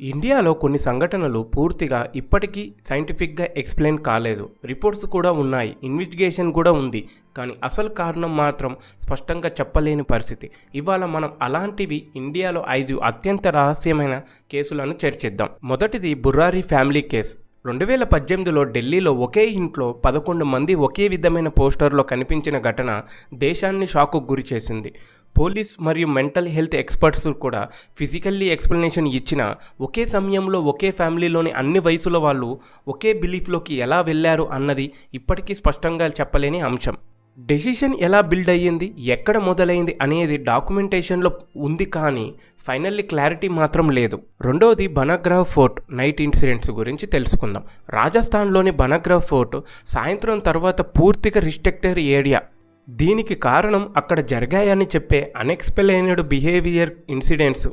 ఇండియాలో కొన్ని సంఘటనలు పూర్తిగా ఇప్పటికీ సైంటిఫిక్గా ఎక్స్ప్లెయిన్ కాలేదు. రిపోర్ట్స్ కూడా ఉన్నాయి. ఇన్వెస్టిగేషన్ కూడా ఉంది. కానీ అసలు కారణం మాత్రం స్పష్టంగా చెప్పలేని పరిస్థితి. ఇవాళ మనం అలాంటివి ఇండియాలో ఐదు అత్యంత రహస్యమైన కేసులను చర్చిద్దాం. మొదటిది బుర్రారి ఫ్యామిలీ కేస్. రెండు వేల పద్దెనిమిదిలో ఢిల్లీలో ఒకే ఇంట్లో పదకొండు మంది ఒకే విధమైన పోస్టర్లో కనిపించిన ఘటన దేశాన్ని షాకు గురి చేసింది. పోలీస్ మరియు మెంటల్ హెల్త్ ఎక్స్పర్ట్స్ కూడా ఫిజికల్లీ ఎక్స్ప్లెనేషన్ ఇచ్చిన ఒకే సమయంలో ఒకే ఫ్యామిలీలోని అన్ని వయసుల వాళ్ళు ఒకే బిలీఫ్లోకి ఎలా వెళ్ళారు అన్నది ఇప్పటికీ స్పష్టంగా చెప్పలేని అంశం. డెసిషన్ ఎలా బిల్డ్ అయ్యింది ఎక్కడ మొదలైంది అనేది డాక్యుమెంటేషన్లో ఉంది కానీ ఫైనల్లీ క్లారిటీ మాత్రం లేదు. రెండవది బనగ్రహ ఫోర్ట్ నైట్ ఇన్సిడెంట్స్ గురించి తెలుసుకుందాం. రాజస్థాన్లోని బనగ్రహ ఫోర్ట్ సాయంత్రం తర్వాత పూర్తిగా రిస్ట్రిక్టెడ్ ఏరియా. దీనికి కారణం అక్కడ జరిగాయని చెప్పే అన్ఎక్స్ప్లెయిన్డ్ బిహేవియర్ ఇన్సిడెంట్స్.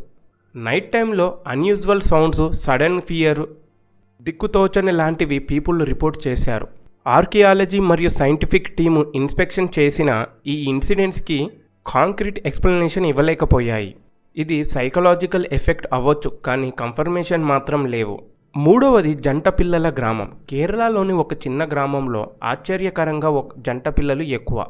నైట్ టైంలో అన్యూజువల్ సౌండ్స్ సడన్ ఫియర్ దిక్కుతోచని లాంటివి పీపుల్ రిపోర్ట్ చేశారు. ఆర్కియాలజీ మరియు సైంటిఫిక్ టీము ఇన్స్పెక్షన్ చేసిన ఈ ఇన్సిడెంట్స్కి కాంక్రీట్ ఎక్స్ప్లెనేషన్ ఇవ్వలేకపోయాయి. ఇది సైకలాజికల్ ఎఫెక్ట్ అవ్వచ్చు కానీ కన్ఫర్మేషన్ మాత్రం లేవు. మూడవది జంట పిల్లల గ్రామం. కేరళలోని ఒక చిన్న గ్రామంలో ఆశ్చర్యకరంగా ఒక జంట పిల్లలు ఎక్కువ.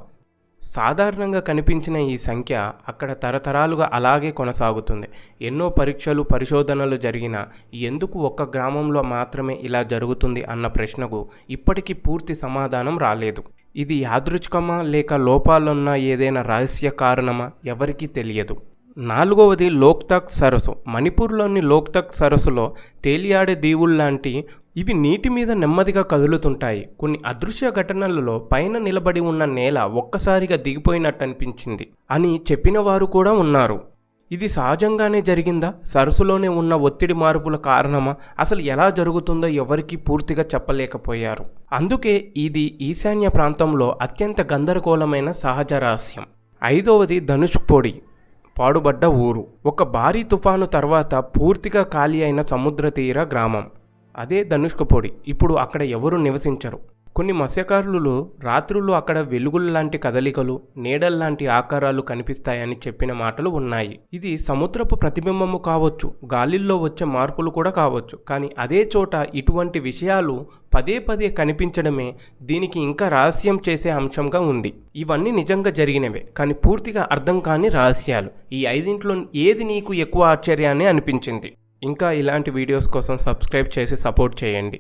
సాధారణంగా కనిపించిన ఈ సంఖ్య అక్కడ తరతరాలుగా అలాగే కొనసాగుతుంది. ఎన్నో పరీక్షలు పరిశోధనలు జరిగిన ఎందుకు ఒక్క గ్రామంలో మాత్రమే ఇలా జరుగుతుంది అన్న ప్రశ్నకు ఇప్పటికీ పూర్తి సమాధానం రాలేదు. ఇది యాదృచ్ఛికమా లేక లోపాలున్న ఏదైనా రహస్య కారణమా? ఎవరికీ తెలియదు. నాలుగవది లోక్తక్ సరస్సు. మణిపూర్లోని లోక్తక్ సరస్సులో తేలియాడే దీవుల్లాంటి ఇవి నీటి మీద నెమ్మదిగా కదులుతుంటాయి. కొన్ని అదృశ్య ఘటనలలో పైన నిలబడి ఉన్న నేల ఒక్కసారిగా దిగిపోయినట్టు అనిపించింది అని చెప్పిన వారు కూడా ఉన్నారు. ఇది సహజంగానే జరిగిందా? సరస్సులోనే ఉన్న ఒత్తిడి మార్పుల కారణమా? అసలు ఎలా జరుగుతుందో ఎవరికీ పూర్తిగా చెప్పలేకపోయారు. అందుకే ఇది ఈశాన్య ప్రాంతంలో అత్యంత గందరగోళమైన సహజ రహస్యం. ఐదవది ధనుష్పోడి పాడుబడ్డ ఊరు. ఒక భారీ తుఫాను తర్వాత పూర్తిగా ఖాళీ అయిన సముద్ర తీర గ్రామం. అదే ధనుష్కపొడి ఇప్పుడు అక్కడ ఎవరు నివసించరు. కొన్ని మత్స్యకారులు రాత్రులు అక్కడ వెలుగుల్లాంటి కదలికలు నీడల్లాంటి ఆకారాలు కనిపిస్తాయని చెప్పిన మాటలు ఉన్నాయి. ఇది సముద్రపు ప్రతిబింబము కావచ్చు గాలిల్లో వచ్చే మార్పులు కూడా కావచ్చు. కానీ అదే చోట ఇటువంటి విషయాలు పదే పదే కనిపించడమే దీనికి ఇంకా రహస్యం చేసే అంశంగా ఉంది. ఇవన్నీ నిజంగా జరిగినవే కానీ పూర్తిగా అర్థం కాని రహస్యాలు. ఈ ఐదింట్లో ఏది నీకు ఎక్కువ ఆశ్చర్యాన్ని అనిపించింది? ఇంకా ఇలాంటి వీడియోస్ కోసం సబ్స్క్రైబ్ చేసి సపోర్ట్ చేయండి.